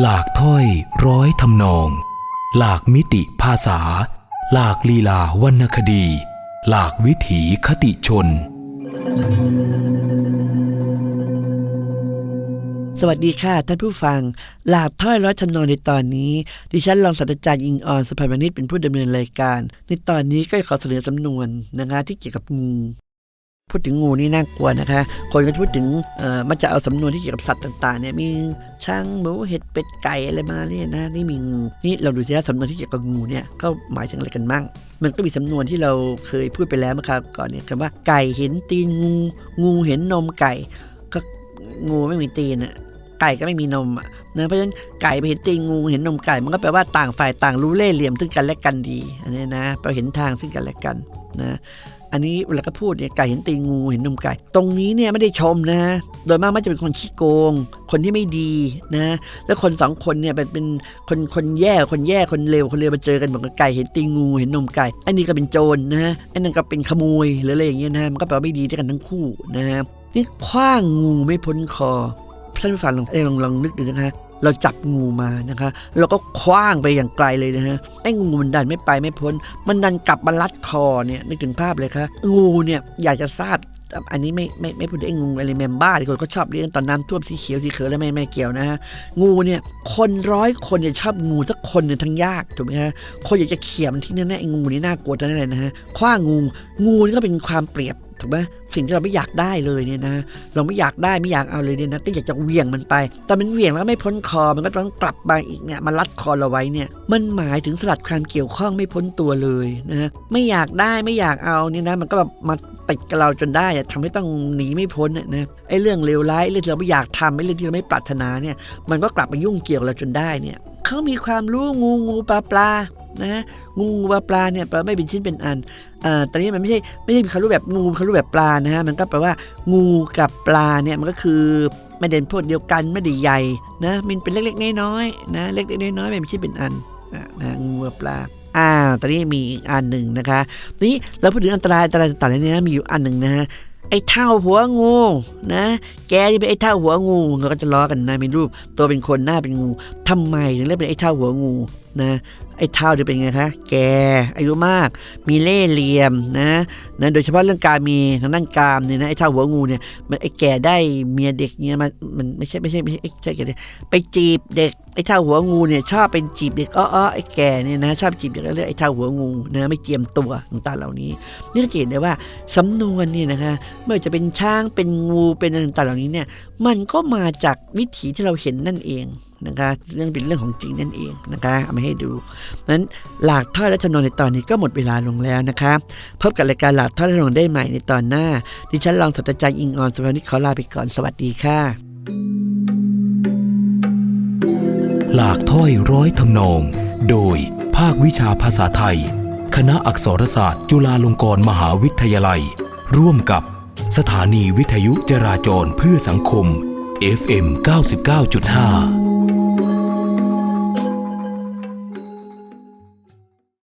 หลากถ้อยร้อยทำนอง หลากมิติภาษา หลากลีลาวรรณคดี หลากวิถีคติชน สวัสดีค่ะท่านผู้ฟัง หลาบถ้อยร้อยทำนองในตอนนี้ ดิฉันรองศาสตราจารย์อิงออนสุภาพนิชเป็นผู้ดำเนินรายการ ในตอนนี้ก็ขอเสนอสำนวนนะคะที่เกี่ยวกับงู พูดถึงงูนี่น่ากลัวนะคะ คนก็จะพูดถึงเอ่อมันจะเอาสำนวนที่เกี่ยวกับสัตว์ต่างๆเนี่ยมีช้างหมูเห็ดเป็ดไก่อะไรมาเนี่ยนะนี่มีงูนี่เราดูสิว่าสำนวนที่เกี่ยวกับงูเนี่ยก็หมายถึงอะไรกันมั่งมันก็มีสำนวนที่เราเคยพูดไปแล้วเมื่อคราวก่อนเนี่ยคำว่าไก่เห็นตีนงู งูเห็นนมไก่ ก็งูไม่มีตีนอะ ไก่ก็ไม่มีนมอะนะเพราะฉะนั้นไก่ไปเห็นตีงูเห็นนมไก่มันก็แปลว่าต่างฝ่ายต่างรู้เล่ห์เหลี่ยมซึ่งกันและกันดีอันนี้นะเราเห็นทางซึ่งกันและกันนะอันนี้เวลาก็พูดเนี่ยไก่เห็นตีงูเห็นนมไก่ ตรงนี้เนี่ยไม่ได้ชมนะโดยมากมันจะเป็นคนขี้โกง คนที่ไม่ดีนะแล้วคนสองคนเนี่ยเป็นเป็นคนคนแย่คนแย่คนเลวคนเลวมาเจอกันบอกว่าไก่เห็นตีงูเห็นนมไก่อันนี้ก็เป็นโจรนะอันนั้นก็เป็นขโมยหรืออะไรอย่างเงี้ยนะมันก็แปลว่าไม่ดีด้วยกันทั้งคู่นะนี่คว้างงูไม่พ้นคอ ท่านผู้ฟังลองเอ้ยลองลองนึกดูนะคะ เราจับงูมานะคะ เราก็คว้างไปอย่างไกลเลยนะฮะไอ้งูมันดันไม่ไปไม่พ้น มันดันกลับมารัดคอเนี่ยนึกถึงภาพเลยค่ะงูเนี่ยอยากจะทราบอันนี้ไม่ไม่ไม่พูดไอ้งูอะไรแมมบ้าที่คนก็ชอบเลี้ยงตอนน้ำท่วมสีเขียวสีเขียวแล้วไม่ไม่เกี่ยวนะฮะงูเนี่ยคนร้อยคนเนี่ยชอบงูสักคนเนี่ยทั้งยากถูกไหมฮะคนอยากจะเขี่ยมันที่นั่นแน่ไอ้งูนี่น่ากลัวทั้งนั้นเลยนะฮะคว้างงูงูนี่ก็เป็นความเปรียบ ถูกไหมสิ่งที่เราไม่อยากได้เลยเนี่ยนะ เราไม่อยากได้ไม่อยากเอาเลยเนี่ยนะก็อยากจะเหวี่ยงมันไป แต่มันเหวี่ยงแล้วไม่พ้นคอมันก็ต้องกลับมาอีกเนี่ยมารัดคอเราไว้เนี่ย มันหมายถึงสลัดความเกี่ยวข้องไม่พ้นตัวเลยนะฮะไม่อยากได้ไม่อยากเอาเนี่ยนะมันก็แบบมาติดกับเราจนได้อะทำให้ต้องหนีไม่พ้นน่ะนะไอ้เรื่องเลวร้ายเรื่องที่เราไม่อยากทำไอ้เรื่องที่เราไม่ปรารถนาเนี่ย มันก็กลับมายุ่งเกี่ยวเราจนได้เนี่ยเขามีความรู้งูงูปลาปลา นะงูปลาปลาเนี่ยแปลาไม่เป็นชิ้นเป็นอันอ่อตอนนี้มันไม่ใช่ไม่ใช่เขารู้แบบงูเขารู้แบบปลานะฮะมันก็แปลว่า งูกับปลาเนี่ยมันก็คือไม่เด่นพวกเดียวกันไม่ได้ใหญ่นะมันเป็นเล็กๆน้อยๆนะเล็กๆน้อยๆไม่ใช่เป็นอันนะงูปลาอ่าตอนนี้มีอีกอันหนึ่งนะคะ นี้เราพูดถึงอันตรายอันตรายต่างๆเนี่ยนะมีอยู่อันหนึ่งนะฮะ ไอ้เท่าหัวงูนะ แกนี่เป็นไอ้เท่าหัวงูเราก็จะล้อกันนะมีรูป ตัวเป็นคนหน้าเป็นงูทำไมถึงเรียกเป็นไอ้เท่าหัวงูนะ ไอ้เท่าจะเป็นไงคะ แกอายุมาก มีเล่ห์เหลี่ยมนะนะ โดยเฉพาะเรื่องการมีทางด้านกามเนี่ยนะไอ้เท่าหัวงูเนี่ยมันไอ้แก่ได้เมียเด็กเนี่ยมันมันไม่ใช่ไม่ใช่ไม่ใช่ไม่ใช่แกไปจีบเด็กไอ้เท่าหัวงูเนี่ยชอบเป็นจีบเด็กอ้อๆไอ้แก่เนี่ยนะชอบจีบเด็กแล้วเรียกไอ้เท่าหัวงูนะไม่เจียมตัวต่างๆเหล่านี้นี่ก็จะเห็นได้ว่าสำนวนเนี่ยนะคะไม่ว่าจะเป็นช้างเป็นงูเป็นอะไรต่างๆเหล่านี้เนี่ยมันก็มาจากวิถีที่เราเห็นนั่นเองนะคะเรื่องเป็นเรื่องของจริงนั่นเองนะคะเอามาให้ดูนั้นหลากทอดและทำนองในตอนนี้ก็หมดเวลาลงแล้วนะคะพบกับรายการหลากทอดและทำนองได้ใหม่ในตอนหน้าดิฉันรองศาสตราจารย์อิงออนสุภานิขอลาไปก่อนสวัสดีค่ะ หลากถ้อยร้อยทำนอง โดยภาควิชาภาษาไทย คณะอักษรศาสตร์ จุฬาลงกรณ์มหาวิทยาลัย ร่วมกับสถานีวิทยุจราจรเพื่อสังคม FM 99.5